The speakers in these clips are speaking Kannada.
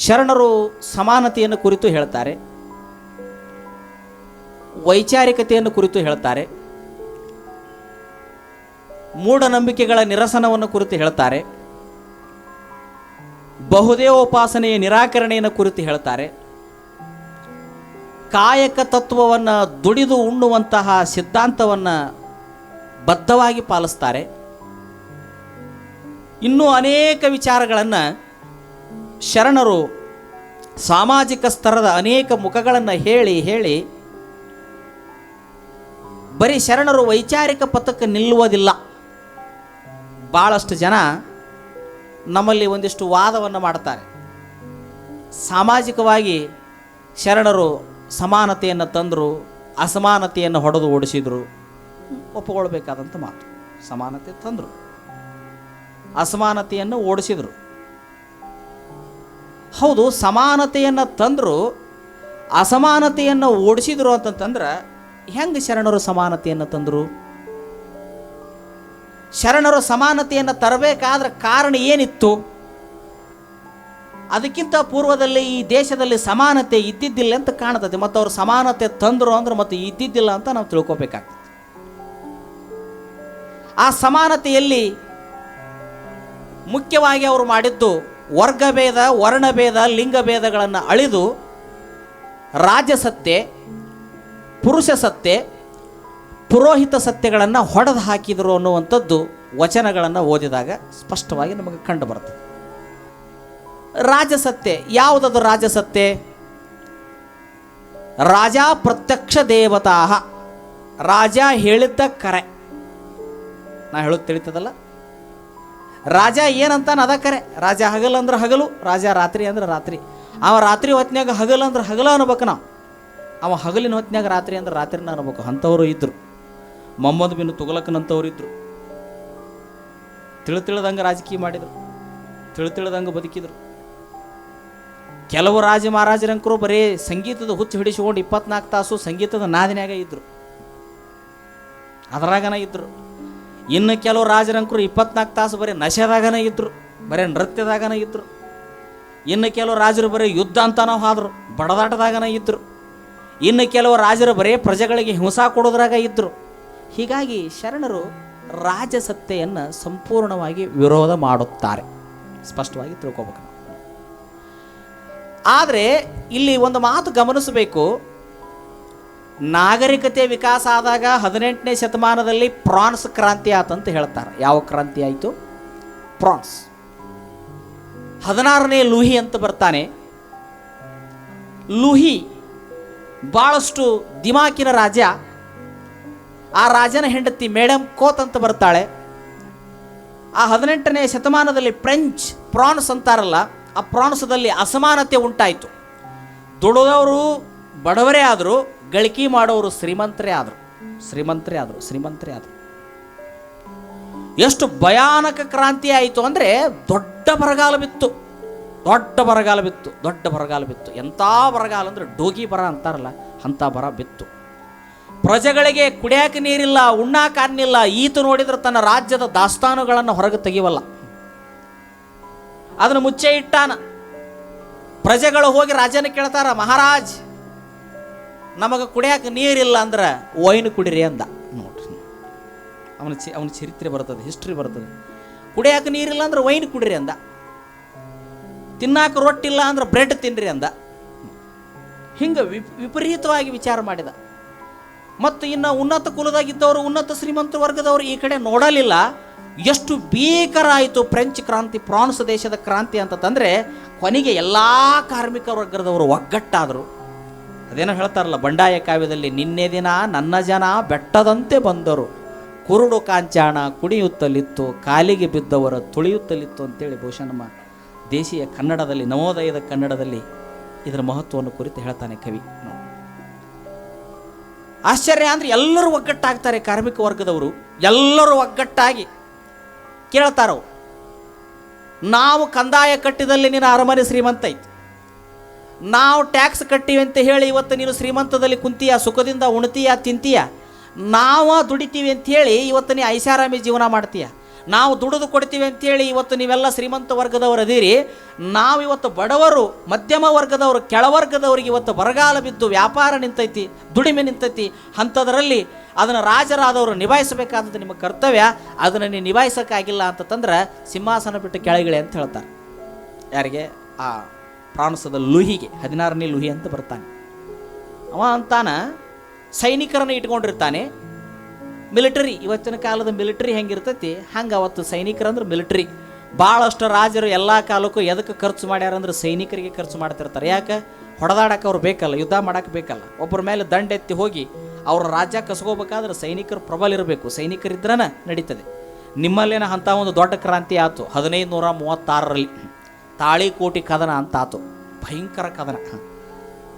ಶರಣರು ಸಮಾನತೆಯನ್ನು ಕುರಿತು ಹೇಳ್ತಾರೆ. ವೈಚಾರಿಕತೆಯನ್ನು ಕುರಿತು ಹೇಳ್ತಾರೆ. ಮೂಢನಂಬಿಕೆಗಳ ನಿರಸನವನ್ನು ಕುರಿತು ಹೇಳ್ತಾರೆ. ಬಹುದೇವೋಪಾಸನೆಯ ನಿರಾಕರಣೆಯನ್ನು ಕುರಿತು ಹೇಳ್ತಾರೆ. ಕಾಯಕ ತತ್ವವನ್ನು ದುಡಿದು ಉಣ್ಣುವಂತಹ ಸಿದ್ಧಾಂತವನ್ನು ಬದ್ಧವಾಗಿ ಪಾಲಿಸ್ತಾರೆ. ಇನ್ನೂ ಅನೇಕ ವಿಚಾರಗಳನ್ನು ಶರಣರು ಸಾಮಾಜಿಕ ಸ್ತರದ ಅನೇಕ ಮುಖಗಳನ್ನು ಹೇಳಿ ಹೇಳಿ, ಬರೀ ಶರಣರು ವೈಚಾರಿಕ ಪಥಕ್ಕೆ ನಿಲ್ಲುವುದಿಲ್ಲ. ಭಾಳಷ್ಟು ಜನ ನಮ್ಮಲ್ಲಿ ಒಂದಿಷ್ಟು ವಾದವನ್ನು ಮಾಡ್ತಾರೆ. ಸಾಮಾಜಿಕವಾಗಿ ಶರಣರು ಸಮಾನತೆಯನ್ನು ತಂದರು, ಅಸಮಾನತೆಯನ್ನು ಹೊಡೆದು ಓಡಿಸಿದರು. ಒಪ್ಪಿಕೊಳ್ಬೇಕಾದಂಥ ಮಾತು. ಸಮಾನತೆ ತಂದರು. ಅಸಮಾನತೆಯನ್ನು ಓಡಿಸಿದರು. ಹೌದು, ಸಮಾನತೆಯನ್ನು ತಂದರು, ಅಸಮಾನತೆಯನ್ನು ಓಡಿಸಿದರು ಅಂತಂತಂದ್ರೆ ಹೆಂಗೆ ಶರಣರು ಸಮಾನತೆಯನ್ನು ತಂದರು? ಶರಣರು ಸಮಾನತೆಯನ್ನು ತರಬೇಕಾದ್ರೆ ಕಾರಣ ಏನಿತ್ತು? ಅದಕ್ಕಿಂತ ಪೂರ್ವದಲ್ಲಿ ಈ ದೇಶದಲ್ಲಿ ಸಮಾನತೆ ಇದ್ದಿದ್ದಿಲ್ಲ ಅಂತ ಕಾಣ್ತದೆ. ಮತ್ತು ಅವರು ಸಮಾನತೆ ತಂದರು ಅಂದ್ರೆ ಮತ್ತೆ ಇದ್ದಿದ್ದಿಲ್ಲ ಅಂತ ನಾವು ತಿಳ್ಕೊಬೇಕಾಗ್ತದೆ. ಆ ಸಮಾನತೆಯಲ್ಲಿ ಮುಖ್ಯವಾಗಿ ಅವರು ಮಾಡಿದ್ದು ವರ್ಗಭೇದ, ವರ್ಣಭೇದ, ಲಿಂಗಭೇದಗಳನ್ನು ಅಳಿದು ರಾಜಸತ್ತೆ ಪುರುಷ ಸತ್ತೆ ಪುರೋಹಿತ ಸತ್ಯಗಳನ್ನು ಹೊಡೆದು ಹಾಕಿದರು ಅನ್ನುವಂಥದ್ದು ವಚನಗಳನ್ನು ಓದಿದಾಗ ಸ್ಪಷ್ಟವಾಗಿ ನಮಗೆ ಕಂಡು ಬರುತ್ತೆ ರಾಜಸತ್ತೆ ಯಾವುದದು ರಾಜಸತ್ತೆ ರಾಜ ಪ್ರತ್ಯಕ್ಷ ದೇವತಾ ರಾಜ ಹೇಳಿದ್ದ ಕರೆ. ನಾ ಹೇಳೋದು ತಿಳಿತದಲ್ಲ? ರಾಜ ಏನಂತಾನೆ ಅದ ರಾಜ ಹಗಲು ಅಂದ್ರೆ ಹಗಲು, ರಾಜ ರಾತ್ರಿ ಅಂದ್ರೆ ರಾತ್ರಿ. ಅವ ರಾತ್ರಿ ಹೊತ್ನ್ಯಾಗ ಹಗಲು ಅಂದ್ರೆ ಹಗಲ ಅನ್ಬೇಕು ನಾವು. ಅವ ಹಗಲಿನ ಹೊತ್ನ್ಯಾಗ ರಾತ್ರಿ ಅಂದ್ರೆ ರಾತ್ರಿನ ಅನ್ಬೇಕು. ಅಂಥವ್ರು ಇದ್ರು. ಮೊಹಮ್ಮದ್ ಬಿನ್ ತುಗಲಕ್ಕನಂಥವ್ರು ಇದ್ರು. ತಿಳಿ ತಿಳಿದಂಗೆ ರಾಜಕೀಯ ಮಾಡಿದರು. ತಿಳಿ ತಿಳಿದಂಗೆ ಬದುಕಿದ್ರು. ಕೆಲವು ರಾಜ ಮಹಾರಾಜರಂಕರು ಬರೀ ಸಂಗೀತದ ಹುಚ್ಚು ಹಿಡಿಸಿಕೊಂಡು ಇಪ್ಪತ್ನಾಲ್ಕು ತಾಸು ಸಂಗೀತದ ನಾದಿನ್ಯಾಗ ಇದ್ರು. ಅದರಾಗನ ಇದ್ರು. ಇನ್ನು ಕೆಲವು ರಾಜರಂಕರು ಇಪ್ಪತ್ನಾಲ್ಕು ತಾಸು ಬರೀ ನಶೆದಾಗನ ಇದ್ರು, ಬರೀ ನೃತ್ಯದಾಗನ ಇದ್ರು. ಇನ್ನು ಕೆಲವು ರಾಜರು ಬರೀ ಯುದ್ಧ ಅಂತಾನೂ ಆದರು ಬಡದಾಟದಾಗನ ಇದ್ರು. ಇನ್ನು ಕೆಲವು ರಾಜರು ಬರೀ ಪ್ರಜೆಗಳಿಗೆ ಹಿಂಸಾ ಕೊಡೋದ್ರಾಗ ಇದ್ರು. ಹೀಗಾಗಿ ಶರಣರು ರಾಜಸತ್ತೆಯನ್ನು ಸಂಪೂರ್ಣವಾಗಿ ವಿರೋಧ ಮಾಡುತ್ತಾರೆ. ಸ್ಪಷ್ಟವಾಗಿ ತಿಳ್ಕೊಬೇಕು ಆದರೆ ಇಲ್ಲಿ ಒಂದು ಮಾತು ಗಮನಿಸಬೇಕು. ನಾಗರಿಕತೆ ವಿಕಾಸ ಆದಾಗ ಹದಿನೆಂಟನೇ ಶತಮಾನದಲ್ಲಿ ಪ್ರಾನ್ಸ್ ಕ್ರಾಂತಿ ಆತಂತ ಹೇಳ್ತಾರೆ. ಯಾವ ಕ್ರಾಂತಿ ಆಯಿತು? ಪ್ರಾನ್ಸ್ ಹದಿನಾರನೇ ಲೂಹಿ ಅಂತ ಬರ್ತಾನೆ. ಲೂಹಿ ಭಾಳಷ್ಟು ದಿಮಾಕಿನ ರಾಜ ಆ ರಾಜನ ಹೆಂಡತಿ ಮೇಡಮ್ ಕೋತ್ ಅಂತ ಬರ್ತಾಳೆ. ಆ ಹದಿನೆಂಟನೇ ಶತಮಾನದಲ್ಲಿ ಫ್ರೆಂಚ್ ಪ್ರಾನ್ಸ್ ಅಂತಾರಲ್ಲ, ಆ ಪ್ರಾನ್ಸದಲ್ಲಿ ಅಸಮಾನತೆ ಉಂಟಾಯಿತು. ದುಡಿದವರು ಬಡವರೇ ಆದರು ಗಳಿಕೆ ಮಾಡೋರು ಶ್ರೀಮಂತರೇ ಆದರು. ಶ್ರೀಮಂತರೇ ಆದರು ಶ್ರೀಮಂತರೇ ಆದರು. ಎಷ್ಟು ಭಯಾನಕ ಕ್ರಾಂತಿ ಆಯಿತು ಅಂದರೆ ದೊಡ್ಡ ಬರಗಾಲ ಬಿತ್ತು. ದೊಡ್ಡ ಬರಗಾಲ ಬಿತ್ತು, ದೊಡ್ಡ ಬರಗಾಲ ಬಿತ್ತು. ಎಂಥ ಬರಗಾಲ ಅಂದರೆ ಡೋಗಿ ಬರ ಅಂತಾರಲ್ಲ, ಅಂಥ ಬರ ಬಿತ್ತು. ಪ್ರಜೆಗಳಿಗೆ ಕುಡಿಯಾಕ ನೀರಿಲ್ಲ, ಉಣ್ಣಾಕ ಅನ್ನಿಲ್ಲ, ಈತ ನೋಡಿದ್ರೆ ತನ್ನ ರಾಜ್ಯದ ದಾಸ್ತಾನುಗಳನ್ನು ಹೊರಗೆ ತೆಗಿವಲ್ಲ ಅದನ್ನು ಮುಚ್ಚೆ ಇಟ್ಟಾನ. ಪ್ರಜೆಗಳು ಹೋಗಿ ರಾಜನ ಕೇಳ್ತಾರ, ಮಹಾರಾಜ್ ನಮಗೆ ಕುಡಿಯಾಕ ನೀರಿಲ್ಲ ಅಂದ್ರೆ ವೈನ್ ಕುಡಿರಿ ಅಂದ. ನೋಡ್ರಿ. ಅವನ ಚಿ, ಅವನ ಚರಿತ್ರೆ ಬರ್ತದೆ ಹಿಸ್ಟ್ರಿ ಬರ್ತದೆ. ಕುಡಿಯಾಕ ನೀರಿಲ್ಲ ಅಂದ್ರೆ ವೈನ್ ಕುಡಿರಿ ಅಂದ. ತಿನ್ನಾಕ ರೊಟ್ಟಿಲ್ಲ ಅಂದ್ರೆ ಬ್ರೆಡ್ ತಿನ್ರಿ ಅಂದ. ಹಿಂಗೆ ವಿಪ್, ವಿಪರೀತವಾಗಿ ವಿಚಾರ ಮಾಡಿದ. ಮತ್ತು ಇನ್ನು ಉನ್ನತ ಕುಲದಾಗಿದ್ದವರು, ಉನ್ನತ ಶ್ರೀಮಂತ ವರ್ಗದವರು ಈ ಕಡೆ ನೋಡಲಿಲ್ಲ. ಎಷ್ಟು ಭೀಕರ ಆಯಿತು ಫ್ರೆಂಚ್ ಕ್ರಾಂತಿ, ಫ್ರಾನ್ಸ್ ದೇಶದ ಕ್ರಾಂತಿ ಅಂತಂದರೆ ಕೊನೆಗೆ ಎಲ್ಲ ಕಾರ್ಮಿಕ ವರ್ಗದವರು ಒಗ್ಗಟ್ಟಾದರು. ಅದೇನೋ ಹೇಳ್ತಾರಲ್ಲ, ಬಂಡಾಯ ಕಾವ್ಯದಲ್ಲಿ, ನಿನ್ನೆ ದಿನ ನನ್ನ ಜನ ಬೆಟ್ಟದಂತೆ ಬಂದರು. ಕುರುಡು ಕಾಂಚಾಣ ಕುಡಿಯುತ್ತಲಿತ್ತು, ಕಾಲಿಗೆ ಬಿದ್ದವರ ತುಳಿಯುತ್ತಲಿತ್ತು ಅಂತೇಳಿ ಬಹುಶಃ ನಮ್ಮ ದೇಶೀಯ ಕನ್ನಡದಲ್ಲಿ, ನವೋದಯದ ಕನ್ನಡದಲ್ಲಿ ಇದರ ಮಹತ್ವವನ್ನು ಕುರಿತು ಹೇಳ್ತಾನೆ ಕವಿ. ಆಶ್ಚರ್ಯ ಅಂದ್ರೆ ಎಲ್ಲರೂ ಒಗ್ಗಟ್ಟಾಗ್ತಾರೆ ಕಾರ್ಮಿಕ ವರ್ಗದವರು. ಎಲ್ಲರೂ ಒಗ್ಗಟ್ಟಾಗಿ ಕೇಳ್ತಾರೋ ನಾವು ಕಂದಾಯ ಕಟ್ಟಿದಲ್ಲಿ ನಿನ್ನ ಅರಮನೆ ಶ್ರೀಮಂತ. ಐತಿ ನಾವು ಟ್ಯಾಕ್ಸ್ ಕಟ್ಟಿವಿ ಅಂತ ಹೇಳಿ ಇವತ್ತು ನೀನು ಶ್ರೀಮಂತದಲ್ಲಿ ಕುಂತೀಯ, ಸುಖದಿಂದ ಉಣ್ತೀಯ, ತಿಂತೀಯ? ನಾವು ದುಡಿತೀವಿ ಅಂತ ಹೇಳಿ ಇವತ್ತು ನೀ ಐಷಾರಾಮಿ ಜೀವನ ಮಾಡ್ತೀಯ? ನಾವು ದುಡಿದು ಕೊಡ್ತೀವಿ ಅಂತೇಳಿ ಇವತ್ತು ನೀವೆಲ್ಲ ಶ್ರೀಮಂತ ವರ್ಗದವರು ಅದೀರಿ. ನಾವು ಇವತ್ತು ಬಡವರು, ಮಧ್ಯಮ ವರ್ಗದವರು ಕೆಳವರ್ಗದವ್ರಿಗೆ ಇವತ್ತು ಬರಗಾಲ ಬಿದ್ದು ವ್ಯಾಪಾರ ನಿಂತೈತಿ, ದುಡಿಮೆ ನಿಂತೈತಿ. ಅಂಥದ್ರಲ್ಲಿ ಅದನ್ನು ರಾಜರಾದವರು ನಿಭಾಯಿಸಬೇಕಾದದ್ದು ನಿಮ್ಮ ಕರ್ತವ್ಯ. ಅದನ್ನು ನೀವು ನಿಭಾಯಿಸೋಕ್ಕಾಗಿಲ್ಲ ಅಂತಂದ್ರೆ ಸಿಂಹಾಸನ ಬಿಟ್ಟು ಕೆಳಗಿಳೆ ಅಂತ ಹೇಳ್ತಾರೆ. ಯಾರಿಗೆ? ಆ ಪ್ರಾಣಸದ ಲುಹಿಗೆ, ಹದಿನಾರನೇ ಲುಹಿ ಅಂತ ಬರ್ತಾನೆ. ಅವ ಅಂತಾನ ಸೈನಿಕರನ್ನು ಇಟ್ಕೊಂಡಿರ್ತಾನೆ. ಮಿಲಿಟರಿ, ಇವತ್ತಿನ ಕಾಲದ ಮಿಲಿಟರಿ ಹೆಂಗಿರ್ತೈತಿ? ಹಂಗೆ ಅವತ್ತು ಸೈನಿಕರಂದ್ರೆ ಮಿಲಿಟರಿ. ಭಾಳಷ್ಟು ರಾಜರು ಎಲ್ಲ ಕಾಲಕ್ಕೂ ಎದಕ್ಕೆ ಖರ್ಚು ಮಾಡ್ಯಾರಂದ್ರೆ ಸೈನಿಕರಿಗೆ ಖರ್ಚು ಮಾಡ್ತಿರ್ತಾರೆ. ಯಾಕೆ? ಹೊಡೆದಾಡಕ್ಕೆ ಅವ್ರು ಬೇಕಲ್ಲ, ಯುದ್ಧ ಮಾಡಕ್ಕೆ ಬೇಕಲ್ಲ. ಒಬ್ಬರ ಮೇಲೆ ದಂಡೆತ್ತಿ ಹೋಗಿ ಅವ್ರ ರಾಜ್ಯ ಕಸ್ಕೋಬೇಕಾದ್ರೆ ಸೈನಿಕರು ಪ್ರಬಲ ಇರಬೇಕು. ಸೈನಿಕರಿದ್ರನ ನಡೀತದೆ. ನಿಮ್ಮಲ್ಲೇನ ಅಂಥ ಒಂದು ದೊಡ್ಡ ಕ್ರಾಂತಿ ಆಯಿತು ಹದಿನೈದು ನೂರ ಮೂವತ್ತಾರರಲ್ಲಿ. ತಾಳಿಕೋಟಿ ಕದನ ಅಂತಾತು. ಭಯಂಕರ ಕದನ.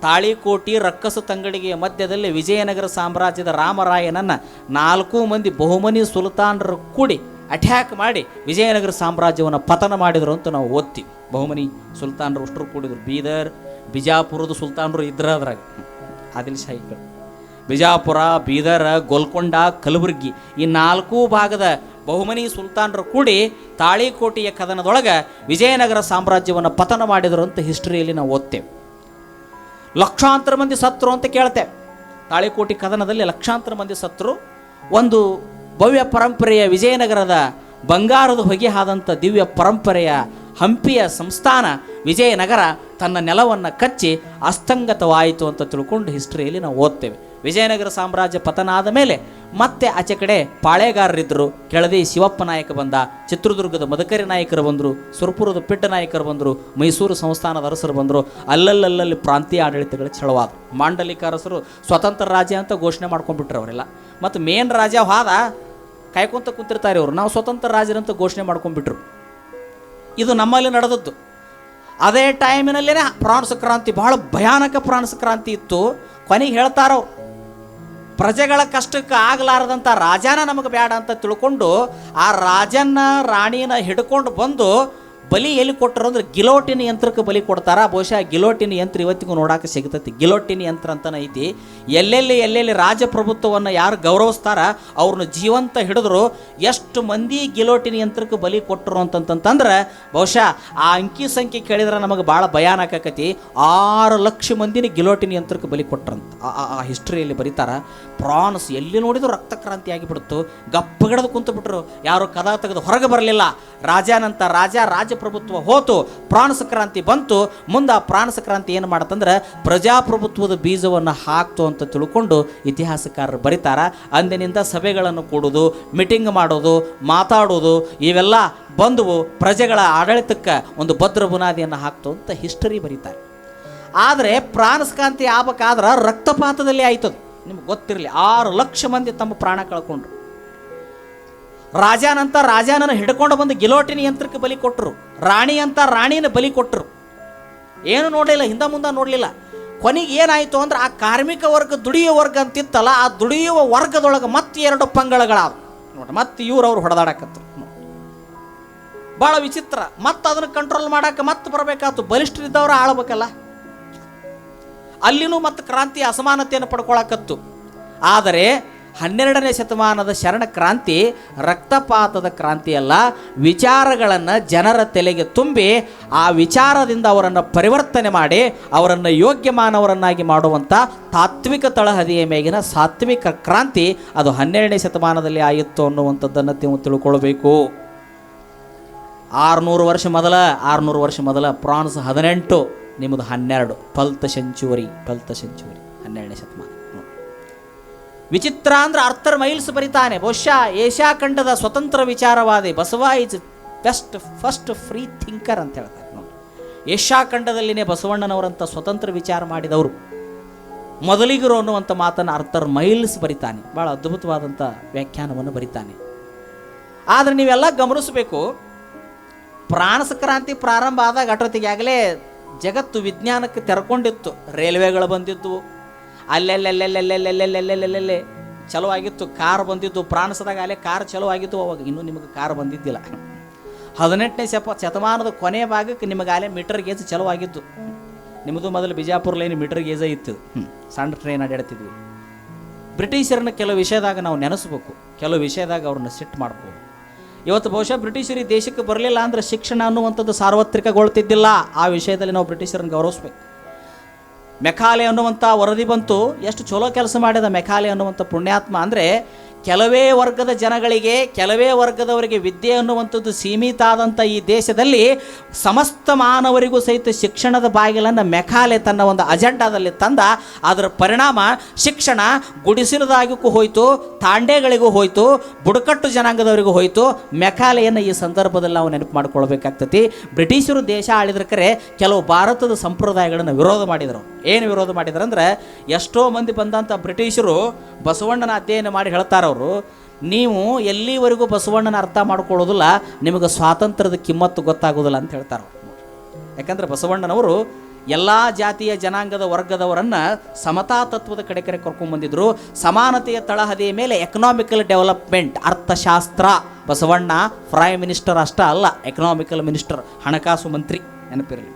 ತಾಳಿಕೋಟಿ ರಕ್ಕಸ ತಂಗಡಿಗೆಯ ಮಧ್ಯದಲ್ಲಿ ವಿಜಯನಗರ ಸಾಮ್ರಾಜ್ಯದ ರಾಮರಾಯನನ್ನು ನಾಲ್ಕು ಮಂದಿ ಬಹುಮನಿ ಸುಲ್ತಾನರು ಕೂಡಿ ಅಟ್ಯಾಕ್ ಮಾಡಿ ವಿಜಯನಗರ ಸಾಮ್ರಾಜ್ಯವನ್ನು ಪತನ ಮಾಡಿದರು ಅಂತ ನಾವು ಓದ್ತೀವಿ. ಬಹುಮನಿ ಸುಲ್ತಾನರು ಅಷ್ಟರು ಕೂಡಿದ್ರು. ಬೀದರ್, ಬಿಜಾಪುರದ ಸುಲ್ತಾನರು ಇದ್ರ ಅದ್ರಾಗ. ಆದಿಲ್ ಶಾಹಿಗಳು ಬಿಜಾಪುರ, ಬೀದರ್, ಗೋಲ್ಕೊಂಡ, ಕಲಬುರ್ಗಿ ಈ ನಾಲ್ಕು ಭಾಗದ ಬಹುಮನಿ ಸುಲ್ತಾನರು ಕೂಡಿ ತಾಳಿಕೋಟೆಯ ಕದನದೊಳಗೆ ವಿಜಯನಗರ ಸಾಮ್ರಾಜ್ಯವನ್ನು ಪತನ ಮಾಡಿದರು ಅಂತ ಹಿಸ್ಟ್ರಿಯಲ್ಲಿ ನಾವು ಓದ್ತೇವೆ. ಲಕ್ಷಾಂತರ ಮಂದಿ ಸತ್ರು ಅಂತ ಕೇಳ್ತೇವೆ. ತಾಳಿಕೋಟಿ ಕದನದಲ್ಲಿ ಲಕ್ಷಾಂತರ ಮಂದಿ ಸತ್ರು. ಒಂದು ಭವ್ಯ ಪರಂಪರೆಯ ವಿಜಯನಗರದ ಬಂಗಾರದ ಹೊಗೆ ಆದಂಥ ದಿವ್ಯ ಪರಂಪರೆಯ ಹಂಪಿಯ ಸಂಸ್ಥಾನ ವಿಜಯನಗರ ತನ್ನ ನೆಲವನ್ನು ಕಚ್ಚಿ ಅಸ್ತಂಗತವಾಯಿತು ಅಂತ ತಿಳ್ಕೊಂಡು ಹಿಸ್ಟ್ರಿಯಲ್ಲಿ ನಾವು ಓದ್ತೇವೆ. ವಿಜಯನಗರ ಸಾಮ್ರಾಜ್ಯ ಪತನ ಆದ ಮೇಲೆ ಮತ್ತೆ ಆಚೆ ಕಡೆ ಪಾಳೆಗಾರರಿದ್ದರು ಕೆಳದಿ ಶಿವಪ್ಪ ನಾಯಕ ಬಂದ, ಚಿತ್ರದುರ್ಗದ ಮದಕರಿ ನಾಯಕರು ಬಂದರು, ಸುರಪುರದ ಪಿಟ್ಟ ನಾಯಕರು ಬಂದರು, ಮೈಸೂರು ಸಂಸ್ಥಾನದ ಅರಸರು ಬಂದರು, ಅಲ್ಲಲ್ಲಲ್ಲಿ ಪ್ರಾಂತೀಯ ಆಡಳಿತಗಳು ಚಳವಾದ ಮಾಂಡಲಿಕ ಅರಸರು ಸ್ವತಂತ್ರ ರಾಜ್ಯ ಅಂತ ಘೋಷಣೆ ಮಾಡ್ಕೊಂಡ್ಬಿಟ್ರು ಅವರೆಲ್ಲ. ಮತ್ತು ಮೇನ್ ರಾಜ ಹಾದ, ಕಾಯ್ಕೊಂತ ಕುಂತಿರ್ತಾರೆ ಅವರು ನಾವು ಸ್ವತಂತ್ರ ರಾಜರಂತ ಘೋಷಣೆ ಮಾಡ್ಕೊಂಡ್ಬಿಟ್ರು. ಇದು ನಮ್ಮಲ್ಲಿ ನಡೆದದ್ದು. ಅದೇ ಟೈಮಿನಲ್ಲೇ ಪ್ರಾಣ ಕ್ರಾಂತಿ ಬಹಳ ಭಯಾನಕ ಪ್ರಾಣ ಕ್ರಾಂತಿ ಇತ್ತು. ಕೊನೆಗೆ ಹೇಳ್ತಾರವ್ರು ಪ್ರಜೆಗಳ ಕಷ್ಟಕ್ಕೆ ಆಗಲಾರದಂಥ ರಾಜನ ನಮಗೆ ಬೇಡ ಅಂತ ತಿಳ್ಕೊಂಡು ಆ ರಾಜನ್ನ ರಾಣಿನ ಹಿಡ್ಕೊಂಡು ಬಂದು ಬಲಿ ಎಲ್ಲಿ ಕೊಟ್ಟರು ಅಂದ್ರೆ ಗಿಲೋಟಿನ ಯಂತ್ರಕ್ಕೆ ಬಲಿ ಕೊಡ್ತಾರ. ಬಹುಶಃ ಗಿಲೋಟಿನ ಯಂತ್ರ ಇವತ್ತಿಗೂ ನೋಡಕ್ಕೆ ಸಿಗ್ತೈತಿ ಗಿಲೋಟಿನ ಯಂತ್ರ ಅಂತನ ಐತಿ. ಎಲ್ಲೆಲ್ಲಿ ಎಲ್ಲೆಲ್ಲಿ ರಾಜಪ್ರಭುತ್ವವನ್ನು ಯಾರು ಗೌರವಿಸ್ತಾರ, ಅವ್ರನ್ನ ಜೀವಂತ ಹಿಡಿದ್ರು, ಎಷ್ಟು ಮಂದಿ ಗಿಲೋಟಿನ ಯಂತ್ರಕ್ಕೆ ಬಲಿ ಕೊಟ್ಟರು ಅಂತಂತಂದ್ರೆ ಬಹುಶಃ ಆ ಅಂಕಿ ಸಂಖ್ಯೆ ಕೇಳಿದ್ರೆ ನಮಗೆ ಭಾಳ ಭಯಾನಕತಿ ಆರು ಲಕ್ಷ ಮಂದಿನ ಗಿಲೋಟಿನ ಯಂತ್ರಕ್ಕೆ ಬಲಿ ಕೊಟ್ಟರಂತ ಆ ಹಿಸ್ಟ್ರಿಯಲ್ಲಿ ಬರೀತಾರ. ಪ್ರಾನ್ಸ್ ಎಲ್ಲಿ ನೋಡಿದ್ರು ರಕ್ತ ಕ್ರಾಂತಿ ಆಗಿಬಿಡ್ತು. ಗಪ್ಪಗಡದು ಕುಂತು ಬಿಟ್ರು ಯಾರು ಕದ ತೆಗೆದು ಹೊರಗೆ ಬರಲಿಲ್ಲ. ರಾಜಾನಂತ ರಾಜ ರಾಜ ರಾಜಪ್ರಭುತ್ವ ಹೋತು, ಪ್ರಾಣ ಕ್ರಾಂತಿ ಬಂತು, ಮುಂದೆ ಆ ಪ್ರಾಣ ಕ್ರಾಂತಿ ಏನು ಮಾಡತ್ತಂದ್ರೆ ಪ್ರಜಾಪ್ರಭುತ್ವದ ಬೀಜವನ್ನು ಹಾಕ್ತು ಅಂತ ತಿಳ್ಕೊಂಡು ಇತಿಹಾಸಕಾರರು ಬರೀತಾರ. ಅಂದಿನಿಂದ ಸಭೆಗಳನ್ನು ಕೂಡೋದು ಮೀಟಿಂಗ್ ಮಾಡೋದು, ಮಾತಾಡೋದು, ಇವೆಲ್ಲ ಬಂದವು. ಪ್ರಜೆಗಳ ಆಡಳಿತಕ್ಕೆ ಒಂದು ಭದ್ರ ಬುನಾದಿಯನ್ನು ಹಾಕ್ತು ಅಂತ ಹಿಸ್ಟರಿ ಬರೀತಾರೆ. ಆದರೆ ಪ್ರಾಣಸ್ಕಾಂತಿ ಆಗ್ಬೇಕಾದ್ರೆ ರಕ್ತಪಾತದಲ್ಲಿ ಆಯ್ತದು. ನಿಮ್ಗೆ ಗೊತ್ತಿರಲಿ, ಆರು ಲಕ್ಷ ಮಂದಿ ತಮ್ಮ ಪ್ರಾಣ ಕಳ್ಕೊಂಡ್ರು. ರಾಜನಂತ ರಾಜಾನನ್ನು ಹಿಡ್ಕೊಂಡು ಬಂದು ಗಿಲೋಟಿನ ಯಂತ್ರಕ್ಕೆ ಬಲಿ ಕೊಟ್ಟರು ರಾಣಿ ಅಂತ ರಾಣಿನ ಬಲಿ ಕೊಟ್ಟರು ಏನು ನೋಡಲಿಲ್ಲ, ಹಿಂದೆ ಮುಂದೆ ನೋಡಲಿಲ್ಲ. ಕೊನೆಗೆ ಏನಾಯಿತು ಅಂದ್ರೆ ಆ ಕಾರ್ಮಿಕ ವರ್ಗ ದುಡಿಯುವ ವರ್ಗ ಅಂತಿತ್ತಲ್ಲ, ಆ ದುಡಿಯುವ ವರ್ಗದೊಳಗೆ ಮತ್ತೆ ಎರಡು ಪಂಗಡಗಳಾವ ನೋಡ್ರಿ ಮತ್ತೆ ಇವ್ರು ಅವ್ರು ಹೊಡೆದಾಡಕತ್ತು ಭಾಳ ವಿಚಿತ್ರ. ಮತ್ತೆ ಅದನ್ನು ಕಂಟ್ರೋಲ್ ಮಾಡಕ್ಕೆ ಮತ್ತೆ ಬರಬೇಕಾಯ್ತು ಬಲಿಷ್ಠರಿದ್ದವ್ರು ಆಳ್ಬೇಕಲ್ಲ. ಅಲ್ಲಿನೂ ಮತ್ತೆ ಕ್ರಾಂತಿ ಅಸಮಾನತೆಯನ್ನು ಪಡ್ಕೊಳಕತ್ತು. ಆದರೆ ಹನ್ನೆರಡನೇ ಶತಮಾನದ ಶರಣ ಕ್ರಾಂತಿ ರಕ್ತಪಾತದ ಕ್ರಾಂತಿ ಅಲ್ಲ ವಿಚಾರಗಳನ್ನು ಜನರ ತಲೆಗೆ ತುಂಬಿ ಆ ವಿಚಾರದಿಂದ ಅವರನ್ನು ಪರಿವರ್ತನೆ ಮಾಡಿ, ಅವರನ್ನು ಯೋಗ್ಯ ಮಾನವರನ್ನಾಗಿ ಮಾಡುವಂಥ ತಾತ್ವಿಕ ತಳಹದಿಯ ಮೇಗಿನ ಸಾತ್ವಿಕ ಕ್ರಾಂತಿ ಅದು ಹನ್ನೆರಡನೇ ಶತಮಾನದಲ್ಲಿ ಆಯಿತು ಅನ್ನುವಂಥದ್ದನ್ನು ನೀವು ತಿಳ್ಕೊಳ್ಬೇಕು ಆರುನೂರು ವರ್ಷ ಮೊದಲ, ಆರುನೂರು ವರ್ಷ ಮೊದಲ, ಪ್ರಾನ್ಸ್ ಹದಿನೆಂಟು, ನಿಮ್ಮದು ಹನ್ನೆರಡು, ಪಲ್ತ ಸೆಂಚುವರಿ ಪಲ್ತ ಸೆಂಚುವರಿ ಹನ್ನೆರಡನೇ ಶತಮಾನ. ವಿಚಿತ್ರ ಅಂದ್ರೆ ಅರ್ಥರ್ ಮೈಲ್ಸ್ ಬರಿತಾನೆ. ಬಹುಶಃ ಏಷ್ಯಾ ಖಂಡದ ಸ್ವತಂತ್ರ ವಿಚಾರವಾದಿ Basava is best, first free thinker ಅಂತ ಹೇಳ್ತಾರೆ ನೋಡಿ. ಏಷ್ಯಾ ಖಂಡದಲ್ಲಿನೇ ಬಸವಣ್ಣನವರಂಥ ಸ್ವತಂತ್ರ ವಿಚಾರ ಮಾಡಿದವರು. ಮೊದಲಿಗರು ಅನ್ನುವಂಥ ಮಾತನ್ನು ಅರ್ಥರ್ ಮೈಲ್ಸ್ ಬರಿತಾನೆ. ಭಾಳ ಅದ್ಭುತವಾದಂಥ ವ್ಯಾಖ್ಯಾನವನ್ನು ಬರಿತಾನೆ. ಆದರೆ ನೀವೆಲ್ಲ ಗಮನಿಸಬೇಕು, ಪ್ರಾಣ ಕ್ರಾಂತಿ ಪ್ರಾರಂಭ ಆದಾಗ ಅಟೊತ್ತಿಗಾಗಲೇ ಜಗತ್ತು ವಿಜ್ಞಾನಕ್ಕೆ ತೆರಕೊಂಡಿತ್ತು. ರೈಲ್ವೆಗಳು ಬಂದಿದ್ದು ಅಲ್ಲೆಲ್ಲೆಲ್ಲೆಲ್ಲೆಲ್ಲೆಲ್ಲೆಲ್ಲೆಲ್ಲೆಲ್ಲೆಲ್ಲೆ ಚಲೋ ಆಗಿತ್ತು ಕಾರ್ ಬಂದಿದ್ದು ಪ್ರಾಣಸದಾಗ ಅಲ್ಲೇ ಕಾರ್ ಚಲೋ ಆಗಿತ್ತು ಅವಾಗ ಇನ್ನೂ ನಿಮಗೆ ಕಾರ್ ಬಂದಿದ್ದಿಲ್ಲ ಹದಿನೆಂಟನೇ ಶಪ ಶತಮಾನದ ಕೊನೆ ಭಾಗಕ್ಕೆ ನಿಮಗಾಲೇ ಮೀಟರ್ ಗೇಜ್ ಚಲೋ ಆಗಿದ್ದು ನಿಮ್ಮದು ಮೊದಲು ಬಿಜಾಪುರ ಲೈನ್ ಮೀಟರ್ ಗೇಜ ಇತ್ತು ಸಣ್ಣ ಟ್ರೈನ್ ಅಡ್ಯಾಡ್ತಿದ್ವಿ ಬ್ರಿಟಿಷರನ್ನ ಕೆಲವು ವಿಷಯದಾಗ ನಾವು ನೆನೆಸ್ಬೇಕು ಕೆಲವು ವಿಷಯದಾಗ ಅವ್ರನ್ನ ಸಿಟ್ಟು ಮಾಡ್ಬೋದು ಇವತ್ತು ಬಹುಶಃ ಬ್ರಿಟಿಷರು ಈ ದೇಶಕ್ಕೆ ಬರಲಿಲ್ಲ ಅಂದ್ರೆ ಶಿಕ್ಷಣ ಅನ್ನುವಂಥದ್ದು ಸಾರ್ವತ್ರಿಕಗೊಳ್ತಿದ್ದಿಲ್ಲ ಆ ವಿಷಯದಲ್ಲಿ ನಾವು ಬ್ರಿಟಿಷರನ್ನು ಗೌರವಿಸ್ಬೇಕು ಮೆಕಾಲೆ ಅನ್ನುವಂಥ ವರದಿ ಬಂತು. ಎಷ್ಟು ಚಲೋ ಕೆಲಸ ಮಾಡಿದ ಮೆಕಾಲೆ ಅನ್ನುವಂಥ ಪುಣ್ಯಾತ್ಮ. ಅಂದರೆ ಕೆಲವೇ ವರ್ಗದ ಜನಗಳಿಗೆ, ಕೆಲವೇ ವರ್ಗದವರಿಗೆ ವಿದ್ಯೆ ಅನ್ನುವಂಥದ್ದು ಸೀಮಿತ ಆದಂಥ ಈ ದೇಶದಲ್ಲಿ ಸಮಸ್ತ ಮಾನವರಿಗೂ ಸಹಿತ ಶಿಕ್ಷಣದ ಬಾಗಿಲನ್ನು ಮೆಕಾಲೆ ತನ್ನ ಒಂದು ಅಜೆಂಡಾದಲ್ಲಿ ತಂದ. ಅದರ ಪರಿಣಾಮ ಶಿಕ್ಷಣ ಗುಡಿಸಿಲದಾಗಿಗೂ ಹೋಯಿತು, ತಾಂಡೆಗಳಿಗೂ ಹೋಯಿತು, ಬುಡಕಟ್ಟು ಜನಾಂಗದವರಿಗೂ ಹೋಯಿತು. ಮೆಕಾಲೆಯನ್ನು ಈ ಸಂದರ್ಭದಲ್ಲಿ ನಾವು ನೆನಪು ಮಾಡ್ಕೊಳ್ಬೇಕಾಗ್ತತಿ. ಬ್ರಿಟಿಷರು ದೇಶ ಆಳಿದ್ರ ಕರೆ ಕೆಲವು ಭಾರತದ ಸಂಪ್ರದಾಯಗಳನ್ನು ವಿರೋಧ ಮಾಡಿದರು. ಏನು ವಿರೋಧ ಮಾಡಿದ್ರಂದ್ರೆ, ಎಷ್ಟೋ ಮಂದಿ ಬಂದಂಥ ಬ್ರಿಟಿಷರು ಬಸವಣ್ಣನ ಅಧ್ಯಯನ ಮಾಡಿ ಹೇಳ್ತಾರೆ ಅವರು, ನೀವು ಎಲ್ಲಿವರೆಗೂ ಬಸವಣ್ಣನ ಅರ್ಥ ಮಾಡ್ಕೊಳ್ಳೋದಿಲ್ಲ, ನಿಮಗೆ ಸ್ವಾತಂತ್ರ್ಯದ ಕಿಮ್ಮತ್ತು ಗೊತ್ತಾಗೋದಿಲ್ಲ ಅಂತ ಹೇಳ್ತಾರೆ ಯಾಕಂದರೆ ಬಸವಣ್ಣನವರು ಎಲ್ಲ ಜಾತಿಯ ಜನಾಂಗದ ವರ್ಗದವರನ್ನು ಸಮತಾ ತತ್ವದ ಕಡೆ ಕಡೆ ಕರ್ಕೊಂಡ್ಬಂದಿದ್ರು ಸಮಾನತೆಯ ತಳಹದಿಯ ಮೇಲೆ ಎಕನಾಮಿಕಲ್ ಡೆವಲಪ್ಮೆಂಟ್ ಅರ್ಥಶಾಸ್ತ್ರ. ಬಸವಣ್ಣ ಪ್ರೈಮ್ ಮಿನಿಸ್ಟರ್ ಅಷ್ಟ ಅಲ್ಲ ಎಕನಾಮಿಕಲ್ ಮಿನಿಸ್ಟರ್ ಹಣಕಾಸು ಮಂತ್ರಿ, ನೆನಪಿರಲಿ.